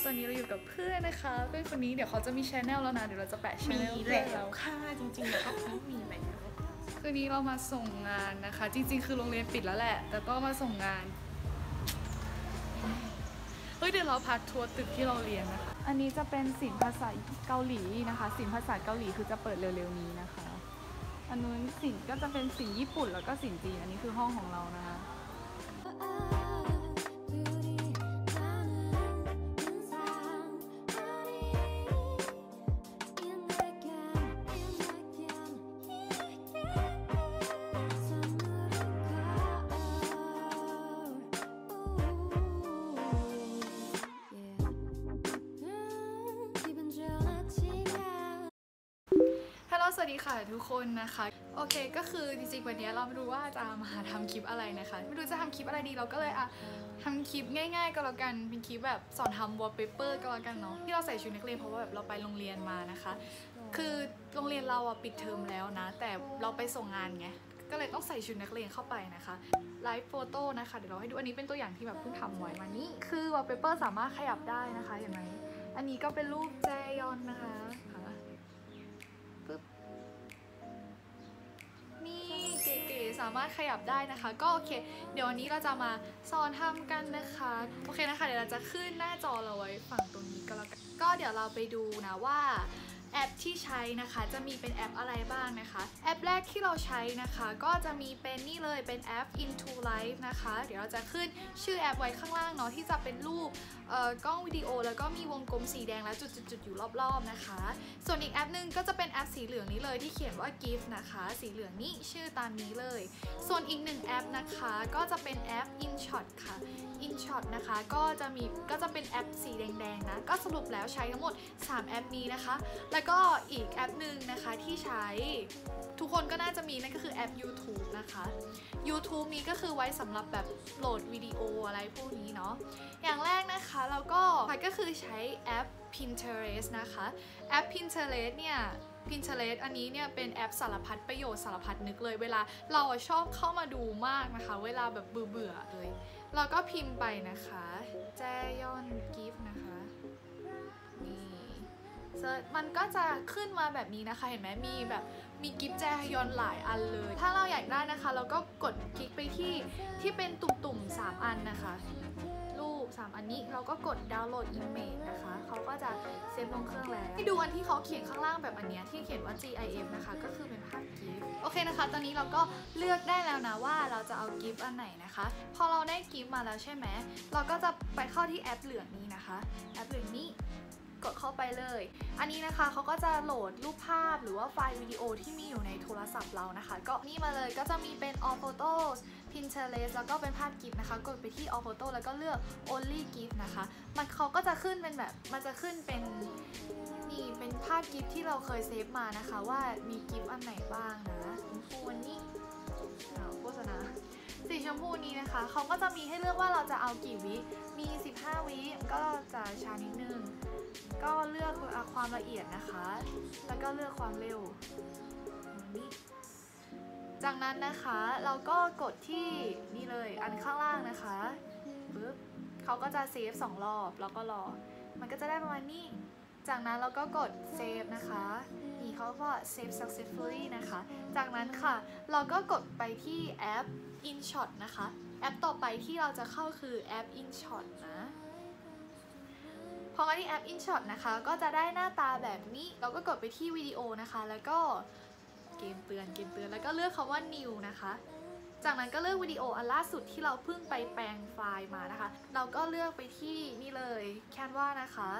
ก็ตอนนี้เราอยู่กับเพื่อนนะคะเพื่อนคนนี้เดี๋ยวเขาจะมีชแนลแล้วนะ เดี๋ยวเราจะแปะชมีแนลแล้เพื่อนเราวค่ะจริงๆแล้วก็ต้องมีแล้วคืนนี้เรามาส่งงานนะคะ จริง ๆ คือโรงเรียนปิดแล้วแหละ แต่ก็มาส่งงานเฮ้ยเดี๋ยวเราพักทัวร์ตึกที่เราเรียนนะคะ อันนี้จะเป็นศิลป์ภาษาเกาหลีนะคะศิลป์ภาษาเกาหลีคือจะเปิดเร็วๆนี้นะคะ อันนู้นศิลป์ก็จะเป็นศิลป์ญี่ปุ่นแล้วก็ศิลป์จีนอันนี้คือห้องของเรานะคะ วัสดีค่ะทุกคนนะคะ โอเคก็คือจริงๆวันนี้เราไม่รู้ว่าจะมาทำคลิปอะไรนะคะ ไม่รู้จะทำคลิปอะไรดีเราก็เลยอะทำคลิปง่าย ๆ ก็แล้วกันเป็นคลิปแบบสอนทำ wallpaper ก็แล้วกันเนาะที่เราใส่ชุดนักเรียนเพราะว่าแบบเราไปโรงเรียนมานะคะ คือโรงเรียนเราอะปิดเทอมแล้วนะ แต่เราไปส่งงานไงก็เลยต้องใส่ชุดนักเรียนเข้าไปนะคะไลฟ์โฟโต้นะคะเดี๋ยวเราให้ดูอันนี้เป็นตัวอย่างที่แบบเพิ่งทำไว้มานี่คือ wallpaper สามารถขยับได้นะคะอย่างไรอันนี้ก็เป็นรูปแจยอนนะคะ สามารถขยับได้นะคะ ก็โอเค เดี๋ยววันนี้เราจะมาสอนทำกันนะคะ โอเคนะคะ เดี๋ยวเราจะขึ้นหน้าจอเราไว้ฝั่งตรงนี้ก็แล้วกันก็เดี๋ยวเราไปดูนะว่า แอปที่ใช้นะคะ จะมีเป็นแอปอะไรบ้างนะคะ แอปแรกที่เราใช้นะคะ ก็จะมีเป็นนี่เลยเป็นแอป Into Life นะคะ เดี๋ยวเราจะขึ้นชื่อแอปไว้ข้างล่างเนาะที่จะเป็นรูปเอ่อกล้องวิดีโอ แล้วก็มีวงกลมสีแดงและจุดๆๆอยู่รอบๆนะคะ ส่วนอีกแอปหนึ่งก็จะเป็นแอปสีเหลืองนี้เลยที่เขียนว่า gift นะคะ สีเหลืองนี้ชื่อตามนี้เลย ส่วนอีกหนึ่งแอปนะคะก็จะเป็นแอป InShot ค่ะ InShot นะคะก็จะมีก็จะเป็นแอปสีแดงๆนะก็สรุปแล้วใช้ทั้งหมด 3 แอปนี้นะคะแล้วแล้วก็อีกแอปหนึ่งนะคะที่ใช้ทุกคนก็น่าจะมีนั่นก็คือแอป YouTube นะคะ YouTube นี้ก็คือไว้สำหรับแบบโหลดวิดีโออะไรพวกนี้เนาะอย่างแรกนะคะแล้วก็ก็คือใช้แอป Pinterest นะคะแอป Pinterest เนี่ย Pinterest อันนี้เนี่ยเป็นแอปสารพัดประโยชน์สารพัดนึกเลย เวลาเราชอบเข้ามาดูมากนะคะ เวลาแบบเบื่อๆเลย เราก็พิมพ์ไปนะคะ แจยอนกิฟนะคะ เซิร์ชมันก็จะขึ้นมาแบบนี้นะคะ เห็นไหมมีแบบมีกิฟต์แจฮยอนหลายอันเลย ถ้าเราอยากได้นะคะ เราก็กดคลิกไปที่ที่เป็นตุ่มๆ 3 อันนะคะ รูป 3 อันนี้เราก็กดดาวน์โหลด Image นะคะเขาก็จะเซฟลงเครื่องแล้ว ให้ดูอันที่เขาเขียนข้างล่างแบบอันเนี้ยที่เขียนว่า GIF นะคะ ก็คือเป็นภาพกิฟต์โอเคนะคะ ตอนนี้เราก็เลือกได้แล้วนะว่าเราจะเอากิฟต์อันไหนนะคะ พอเราได้กิฟต์มาแล้วใช่ไหมเราก็จะไปเข้าที่แอปเหลืองนี้นะคะ แอปเหลืองนี้ กดเข้าไปเลย อันนี้นะคะเขาก็จะโหลดรูปภาพหรือว่าไฟล์วิดีโอที่มีอยู่ในโทรศัพท์เรานะคะ ก็นี่มาเลยก็จะมีเป็น all photos Pinterest แล้วก็เป็นภาพกิฟต์นะคะ กดไปที่ all photo แล้วก็เลือก only gift นะคะ มันเขาก็จะขึ้นเป็นแบบ มันจะขึ้นเป็นนี่เป็นภาพกิฟต์ที่เราเคยเซฟมานะคะ ว่ามีกิฟต์อันไหนบ้างนะชมพูวันนี้โฆษณาสีชมพูนี้นะคะเขาก็จะมีให้เลือกว่าเราจะเอากี่วิ มี 15 วิก็จะช้านิดนึง ก็เลือกความละเอียดนะคะ แล้วก็เลือกความเร็วนี่จากนั้นนะคะเราก็กดที่นี่เลยอันข้างล่างนะคะปึ๊บเขาก็จะเซฟสองรอบแล้วก็รอ มันก็จะได้ประมาณนี้ จากนั้นเราก็กดเซฟนะคะนี่เขาก็ save successfully นะคะ จากนั้นค่ะ เราก็กดไปที่แอป InShot นะคะ แอปต่อไปที่เราจะเข้าคือแอป InShot นะ อมาที่แอป InShot นะคะ ก็จะได้หน้าตาแบบนี้ เราก็กดไปที่วิดีโอนะคะ แล้วก็เกมเตือนเกมเตือน แล้วก็เลือกคำว่า new นะคะ จากนั้นก็เลือกวิดีโออันล่าสุดที่เราเพิ่งไปแปลงไฟล์มานะคะ เราก็เลือกไปที่นี่เลย Canva นะคะ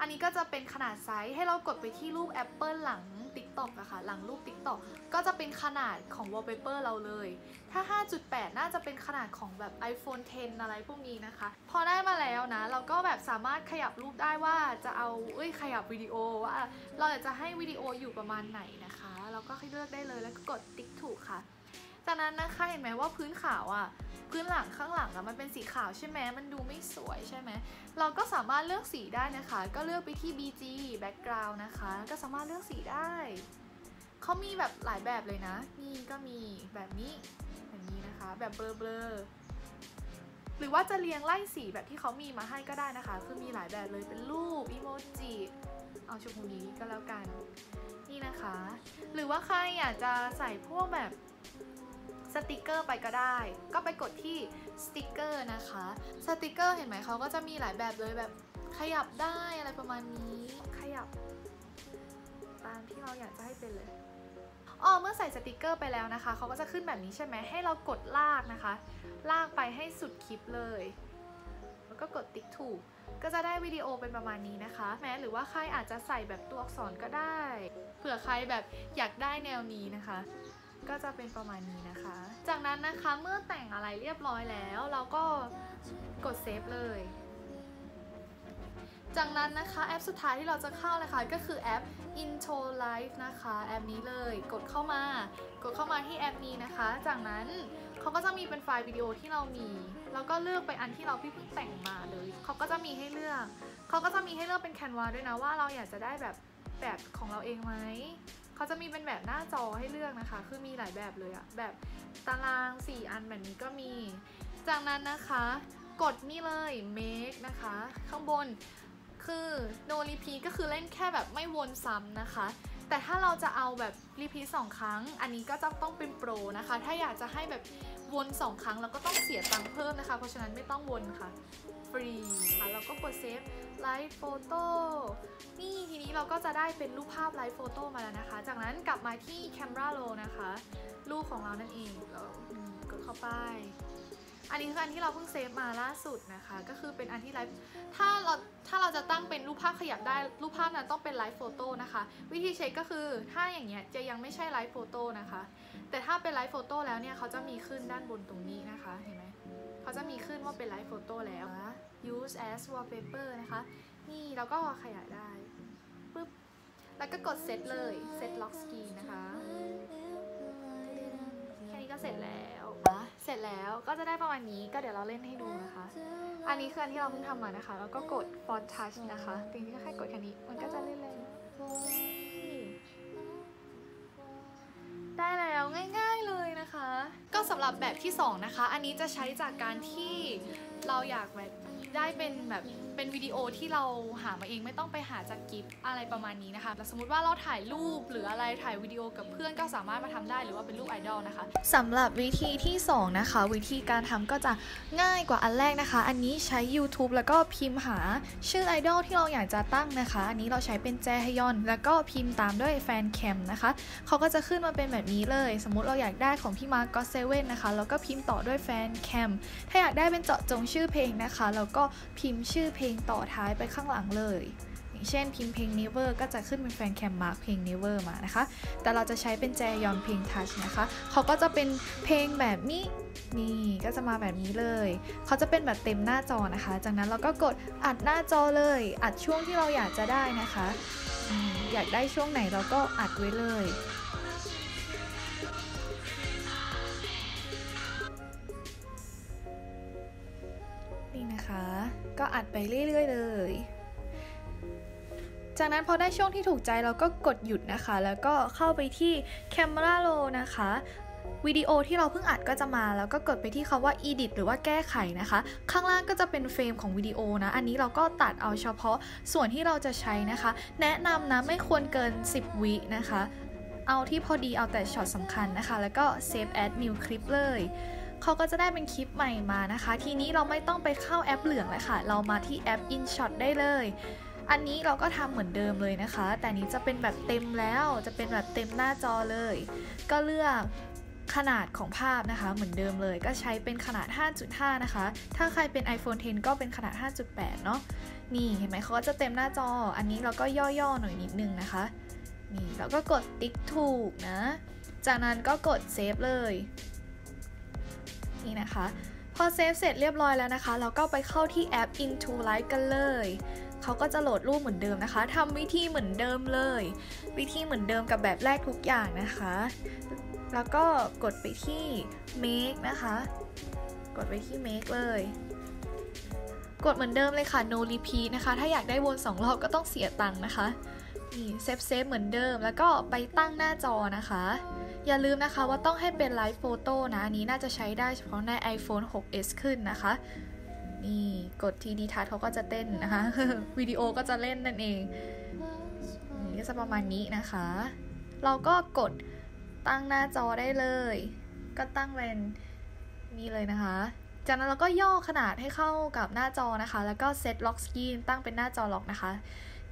อันนี้ก็จะเป็นขนาดไซส์ให้เรากดไปที่รูป Apple หลัง ติ๊กต็อกอะค่ะ หลังรูปติ๊กต็อกก็จะเป็นขนาดของวอลเปเปอร์เราเลย ถ้า 5.8 น่าจะเป็นขนาดของแบบ iPhone 10 อะไรพวกนี้นะคะ พอได้มาแล้วนะ เราก็แบบสามารถขยับรูปได้ว่าจะเอาเอ้ยขยับวิดีโอว่าเราอยากจะให้วิดีโออยู่ประมาณไหนนะคะ เราก็ให้เลือกได้เลยแล้วก็กดติ๊กถูกค่ะ จากนั้นนะคะเห็นไหมว่าพื้นขาวอะพื้นหลังข้างหลังอะมันเป็นสีขาวใช่ไหมมันดูไม่สวยใช่ไหมเราก็สามารถเลือกสีได้นะคะ ก็เลือกไปที่ BG background นะคะ ก็สามารถเลือกสีได้เขามีแบบหลายแบบเลยนะ นี่ก็มีแบบนี้แบบนี้นะคะ แบบเบลอๆหรือว่าจะเรียงไล่สีแบบที่เขามีมาให้ก็ได้นะคะ คือมีหลายแบบเลยเป็นรูปอีโมจิเอาชมพูนี้ก็แล้วกัน นี่นะคะ หรือว่าใครอยากจะใส่พวกแบบ สติกเกอร์ไปก็ได้ ก็ไปกดที่สติกเกอร์นะคะ สติกเกอร์เห็นไหมเขาก็จะมีหลายแบบเลยแบบขยับได้อะไรประมาณนี้ ขยับ ตามที่เราอยากจะให้เป็นเลยอ๋อเมื่อใส่สติกเกอร์ไปแล้วนะคะเขาก็จะขึ้นแบบนี้ใช่ไหมให้เรากดลากนะคะ ลากไปให้สุดคลิปเลย แล้วก็กดติ๊กถูก ก็จะได้วิดีโอเป็นประมาณนี้นะคะ แม้หรือว่าใครอาจจะใส่แบบตัวอักษรก็ได้ เผื่อใครแบบอยากได้แนวนี้นะคะ ก็จะเป็นประมาณนี้นะคะ จากนั้นนะคะเมื่อแต่งอะไรเรียบร้อยแล้ว เราก็กดเซฟเลย จากนั้นนะคะแอปสุดท้ายที่เราจะเข้านะคะก็คือแอป Into Life นะคะแอปนี้เลยกดเข้ามากดเข้ามาที่แอปนี้นะคะ จากนั้นเขาก็จะมีเป็นไฟล์วิดีโอที่เรามี แล้วก็เลือกไปอันที่เราเพิ่งแต่งมาเลย เขาก็จะมีให้เลือก เขาก็จะมีให้เลือกเป็นแคนวาด้วยนะว่าเราอยากจะได้แบบแบบของเราเองไหม เขาจะมีเป็นแบบหน้าจอให้เลือกนะคะ คือมีหลายแบบเลยอะแบบตาราง 4 อันแบบนี้ก็มี จากนั้นนะคะ กดนี่เลย make นะคะ ข้างบนคือ no repeat ก็คือเล่นแค่แบบไม่วนซ้ำนะคะ แต่ถ้าเราจะเอาแบบรีพีทสองครั้ง อันนี้ก็จะต้องเป็นโปรนะคะ ถ้าอยากจะให้แบบ วนสองครั้งแล้วก็ต้องเสียตังค์เพิ่มนะคะ เพราะฉะนั้นไม่ต้องวนค่ะ ฟรีค่ะแล้วก็กดเซฟไลฟ์โฟโต้นี่ทีนี้เราก็จะได้เป็นรูปภาพไลฟ์โฟโต้มาแล้วนะคะ จากนั้นกลับมาที่ Camera Roll นะคะ รูปของเรานั่นเองแล้วกดเข้าไป อันนี้คืออันที่เราเพิ่งเซฟมาล่าสุดนะคะ ก็คือเป็นอันที่ไลฟ์ถ้าเราถ้าเราจะตั้งเป็นรูปภาพขยับได้รูปภาพนั้นต้องเป็นไลฟ์โฟโต้นะคะ วิธีเช็คก็คือถ้าอย่างเงี้ยจะยังไม่ใช่ไลฟ์โฟโต้นะคะ แต่ถ้าเป็นไลฟ์โฟโต้แล้วเนี่ยเขาจะมีขึ้นด้านบนตรงนี้นะคะเห็นไหมเขาจะมีขึ้นว่าเป็นไลฟ์โฟโต้แล้ว use as wallpaper นะคะ นี่เราก็ขยายได้ปึ๊บแล้วก็กดเซตเลย set lock screen นะคะ นี้ก็เสร็จแล้วนะเสร็จแล้วก็จะได้ประมาณนี้ก็เดี๋ยวเราเล่นให้ดูนะคะ อันนี้คืออันที่เราเพิ่งทำมานะคะ แล้วก็กด font touch นะคะจริงๆก็แค่กดแค่นี้มันก็จะเล่นเลยได้แล้วง่าย ๆเลยนะคะ ก็สำหรับแบบที่ 2 นะคะ อันนี้จะใช้จากการที่เราอยากแบบได้เป็นแบบ เป็นวิดีโอที่เราหามาเองไม่ต้องไปหาจากกิฟอะไรประมาณนี้นะคะแต่สมมติว่าเราถ่ายรูปหรืออะไรถ่ายวิดีโอกับเพื่อนก็สามารถมาทำได้หรือว่าเป็นรูปไอดอลนะคะสำหรับวิธีที่ 2 นะคะ วิธีการทำก็จะง่ายกว่าอันแรกนะคะ อันนี้ใช้ YouTube แล้วก็พิมพ์หาชื่อไอดอลที่เราอยากจะตั้งนะคะ อันนี้เราใช้เป็นแจฮยอน แล้วก็พิมพ์ตามด้วยแฟนแคมนะคะเขาก็จะขึ้นมาเป็นแบบนี้เลย สมมติเราอยากได้ของพี่มาร์กก็เซเว่นนะคะแล้วก็พิมพ์ต่อด้วยแฟนแคมถ้าอยากได้เป็นเจาะจงชื่อเพลงนะคะแล้วก็พิมพ์ชื่อเพลงต่อท้ายไปข้างหลังเลย อย่างเช่นพิมพ์เพลง Never ก็จะขึ้นเป็นแฟนแคมมาร์กเพลง Never มานะคะ แต่เราจะใช้เป็นแจยอนเพลง Touch นะคะ เขาก็จะเป็นเพลงแบบนี้นี่ก็จะมาแบบนี้เลย เขาจะเป็นแบบเต็มหน้าจอนะคะ จากนั้นเราก็กดอัดหน้าจอเลย อัดช่วงที่เราอยากจะได้นะคะ อยากได้ช่วงไหนเราก็อัดไว้เลย ก็อัดไปเรื่อยๆ เลย จากนั้นพอได้ช่วงที่ถูกใจเราก็กดหยุดนะคะ แล้วก็เข้าไปที่ Camera Roll นะคะวิดีโอที่เราเพิ่งอัดก็จะมาแล้วก็กดไปที่คำว่า edit หรือว่าแก้ไขนะคะ ข้างล่างก็จะเป็นเฟรมของวิดีโอนะ อันนี้เราก็ตัดเอาเฉพาะส่วนที่เราจะใช้นะคะ แนะนำนะไม่ควรเกิน 10 วินะคะ เอาที่พอดีเอาแต่ช็อตสำคัญนะคะ แล้วก็ save as new clip เลย เขาก็จะได้เป็นคลิปใหม่มานะคะ ทีนี้เราไม่ต้องไปเข้าแอปเหลืองเลยค่ะ เรามาที่แอป InShot ได้เลย อันนี้เราก็ทำเหมือนเดิมเลยนะคะ แต่นี้จะเป็นแบบเต็มแล้ว จะเป็นแบบเต็มหน้าจอเลย ก็เลือกขนาดของภาพนะคะ เหมือนเดิมเลยก็ใช้เป็นขนาด 5.5 นะคะ ถ้าใครเป็น iPhone 10 ก็เป็นขนาด 5.8 เนาะนี่เห็นไหมเขาก็จะเต็มหน้าจอ อันนี้เราก็ย่อๆหน่อยนิดนึงนะคะ นี่แล้วก็กดติ๊กถูกนะ จากนั้นก็กดเซฟเลย นี่นะคะ พอเซฟเสร็จเรียบร้อยแล้วนะคะ เราก็ไปเข้าที่แอป Into Light กันเลย เขาก็จะโหลดรูปเหมือนเดิมนะคะทำวิธีเหมือนเดิมเลย วิธีเหมือนเดิมกับแบบแรกทุกอย่างนะคะ แล้วก็กดไปที่ make นะคะ กดไปที่ make เลยกดเหมือนเดิมเลยค่ะ no repeat นะคะ ถ้าอยากได้วน2รอบก็ต้องเสียตังค์นะคะ นี่เซฟเซฟเหมือนเดิม แล้วก็ไปตั้งหน้าจอนะคะ อย่าลืมนะคะว่าต้องให้เป็นไลฟ์โฟโต้นะอันนี้น่าจะใช้ได้เฉพาะใน iPhone 6s ขึ้นนะคะ นี่กดทีดีทัชเขาก็จะเต้นนะคะวิดีโอก็จะเล่นนั่นเองนี่ก็จะประมาณนี้นะคะ เราก็กดตั้งหน้าจอได้เลย ก็ตั้งเป็นนี่เลยนะคะ จากนั้นเราก็ย่อขนาดให้เข้ากับหน้าจอนะคะ แล้วก็เซตล็อกสกรีนตั้งเป็นหน้าจอล็อกนะคะ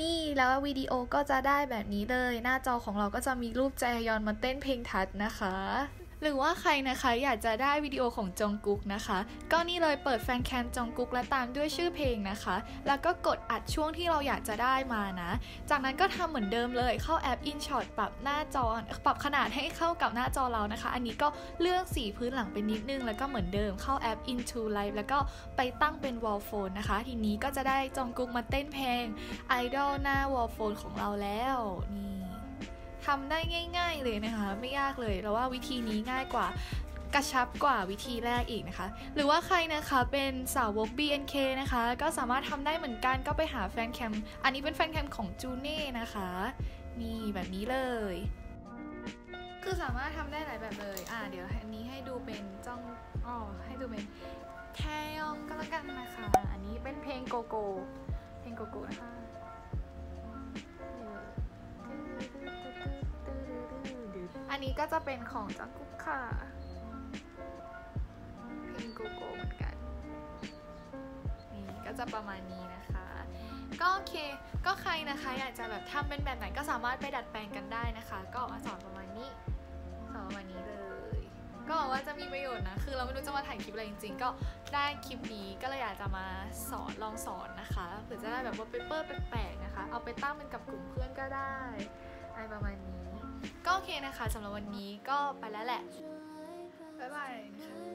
นี่แล้ววิดีโอก็จะได้แบบนี้เลย หน้าจอของเราก็จะมีรูปแจยอนมาเต้นเพลงทัดนะคะ หรือว่าใครนะคะอยากจะได้วิดีโอของจองกุ๊กนะคะ ก็นี่เลยเปิดแฟนแคมจองกุ๊กและตามด้วยชื่อเพลงนะคะ แล้วก็กดอัดช่วงที่เราอยากจะได้มานะ จากนั้นก็ทำเหมือนเดิมเลยเข้าแอป InShot ปรับหน้าจอ ปรับขนาดให้เข้ากับหน้าจอเรานะคะ อันนี้ก็เลือกสีพื้นหลังเป็นนิดนึง แล้วก็เหมือนเดิมเข้าแอป Into Live แล้วก็ไปตั้งเป็น Wall Phone นะคะ ทีนี้ก็จะได้จองกุ๊กมาเต้นเพลง Idol หน้า Wall Phone ของเราแล้วนี่ ทำได้ง่าย ๆเลยนะคะ ไม่ยากเลยแล้วว่าวิธีนี้ง่ายกว่ากระชับกว่าวิธีแรกอีกนะคะ หรือว่าใครนะคะเป็นสาวก BNK นะคะ ก็สามารถทำได้เหมือนกันก็ไปหาแฟนแคม อันนี้เป็นแฟนแคมของจูเน่นะคะ นี่แบบนี้เลย คือสามารถทำได้หลายแบบเลย อ่าเดี๋ยวอันนี้ให้ดูเป็นจ้องอ๋อให้ดูเป็นแทยองก็แล้วกันนะคะ อันนี้เป็นเพลงโกโก้เพลงโกโก้นะคะ อันนี้ก็จะเป็นของจังกุ๊กค่ะเพลงโกโก้เหมือนกัน นี่ก็จะประมาณนี้นะคะ ก็โอเค ก็ใครนะคะอยากจะแบบทำเป็นแบบไหนก็สามารถไปดัดแปลงกันได้นะคะ ก็มาสอนประมาณนี้ สอนประมาณนี้เลย ก็หวังว่าจะมีประโยชน์นะ คือเราไม่รู้จะมาถ่ายคลิปอะไรจริงๆ ก็ได้คลิปนี้ก็เลยอยากจะมาสอนลองสอนนะคะเผื่อจะได้แบบว่าเปเปอร์แปลกๆนะคะ เอาไปตั้งเป็นกับกลุ่มเพื่อนก็ได้อะไรประมาณนี้ ก็โอเคนะคะสำหรับวันนี้ก็ไปแล้วแหละ บ๊ายบายนะคะ